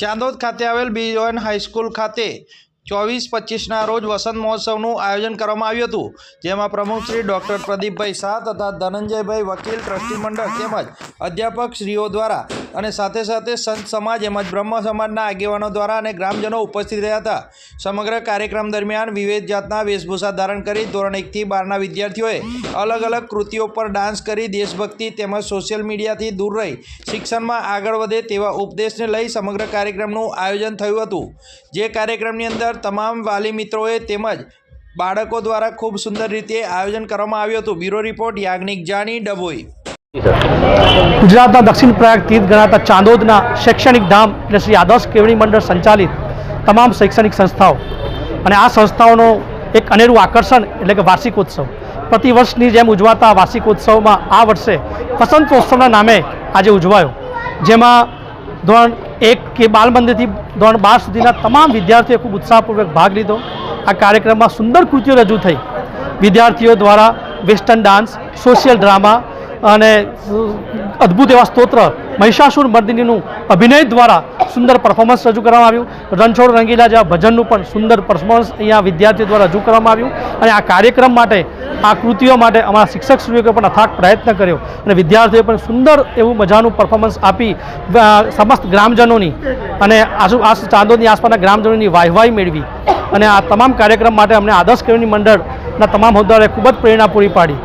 ચાંદોદ ખાતે આવેલ બીજોન હાઈસ્કૂલ ખાતે ચોવીસ પચીસના રોજ વસંત મહોત્સવનું આયોજન કરવામાં આવ્યું હતું, જેમાં પ્રમુખ શ્રી ડૉક્ટર પ્રદીપભાઈ શાહ તથા ધનંજયભાઈ વકીલ, ટ્રસ્ટી મંડળ તેમજ અધ્યાપક શ્રીઓ દ્વારા અને સાથે સાથે સંત સમાજ એમજ બ્રહ્મ સમાજના આગેવાનો દ્વારા અને ગ્રામજનો ઉપસ્થિત રહ્યા હતા. સમગ્ર કાર્યક્રમ દરમિયાન વિવિધ જાતના વેશભૂષા ધારણ કરી ધોરણ એકથી બારના વિદ્યાર્થીઓએ અલગ અલગ કૃતિઓ પર ડાન્સ કરી દેશભક્તિ તેમજ સોશિયલ મીડિયાથી દૂર રહી શિક્ષણમાં આગળ વધે તેવા ઉપદેશને લઈ સમગ્ર કાર્યક્રમનું આયોજન થયું હતું. જે કાર્યક્રમની અંદર તમામ વાલી મિત્રોએ તેમજ બાળકો દ્વારા ખૂબ સુંદર રીતે આયોજન કરવામાં આવ્યું હતું. Bureau report Yagnik Jani Dabhoi. ગુજરાતના દક્ષિણ પ્રયાગ તીર્થ ગણાતા ચાંદોદના શૈક્ષણિક ધામ એટલે શ્રી આદર્શ કેળવણી મંડળ સંચાલિત તમામ શૈક્ષણિક સંસ્થાઓ. અને આ સંસ્થાઓનો એક અનેરું આકર્ષણ એટલે કે વાર્ષિકોત્સવ. પ્રતિ વર્ષની જેમ ઉજવાતા વાર્ષિકોત્સવમાં આ વર્ષે વસંતોત્સવના નામે આજે ઉજવાયો. જેમાં ધોરણ એક કે બાલ મંદિરથી ધોરણ બાર સુધીના તમામ વિદ્યાર્થીઓએ ખૂબ ઉત્સાહપૂર્વક ભાગ લીધો. આ કાર્યક્રમમાં સુંદર કૃતિઓ રજૂ થઈ. વિદ્યાર્થીઓ દ્વારા વેસ્ટર્ન ડાન્સ, સોશિયલ ડ્રામા અને અદ્ભુત એવા સ્તોત્ર મહિષાસુર મર્દિનીનું અભિનય દ્વારા સુંદર પરફોર્મન્સ રજૂ કરવામાં આવ્યું. રણછોડ રંગીલા જેવા ભજનનું પણ સુંદર પરફોર્મન્સ અહીંયા વિદ્યાર્થીઓ દ્વારા રજૂ કરવામાં આવ્યું. અને આ કાર્યક્રમ માટે, આ કૃતિઓ માટે અમારા શિક્ષક શ્રીઓએ પણ અથાગ પ્રયત્ન કર્યો. અને વિદ્યાર્થીઓએ પણ સુંદર એવું મજાનું પરફોર્મન્સ આપી સમસ્ત ગ્રામજનોની અને આજુ આસ ચાંદોદની આસપાસના ગ્રામજનોની વાહવાહી મેળવી. અને આ તમામ કાર્યક્રમ માટે અમને આદર્શ કેળવણી મંડળના તમામ હોદ્દારોએ ખૂબ જ પ્રેરણા પૂરી પાડી.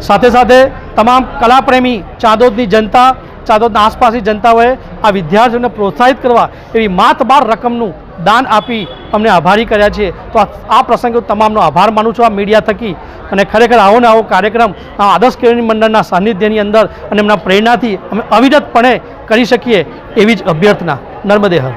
સાથે સાથે તમામ કલાપ્રેમી, ચાંદોદની જનતા, ચાંદોદના આસપાસની જનતાઓએ આ વિદ્યાર્થીઓને પ્રોત્સાહિત કરવા એવી માત બાર રકમનું દાન આપી અમને આભારી કર્યા છે તો આ- પ્રસંગે તમામનો આભાર માનું છું. આ મીડિયા થકી અને ખરેખર આવો ને આવો કાર્યક્રમ આ આદર્શ કેળવણી મંડળના સાનિધ્યની અંદર અને એમના પ્રેરણાથી અમે અવિરતપણે કરી શકીએ એવી જ અભ્યર્થના. નર્મદે હર.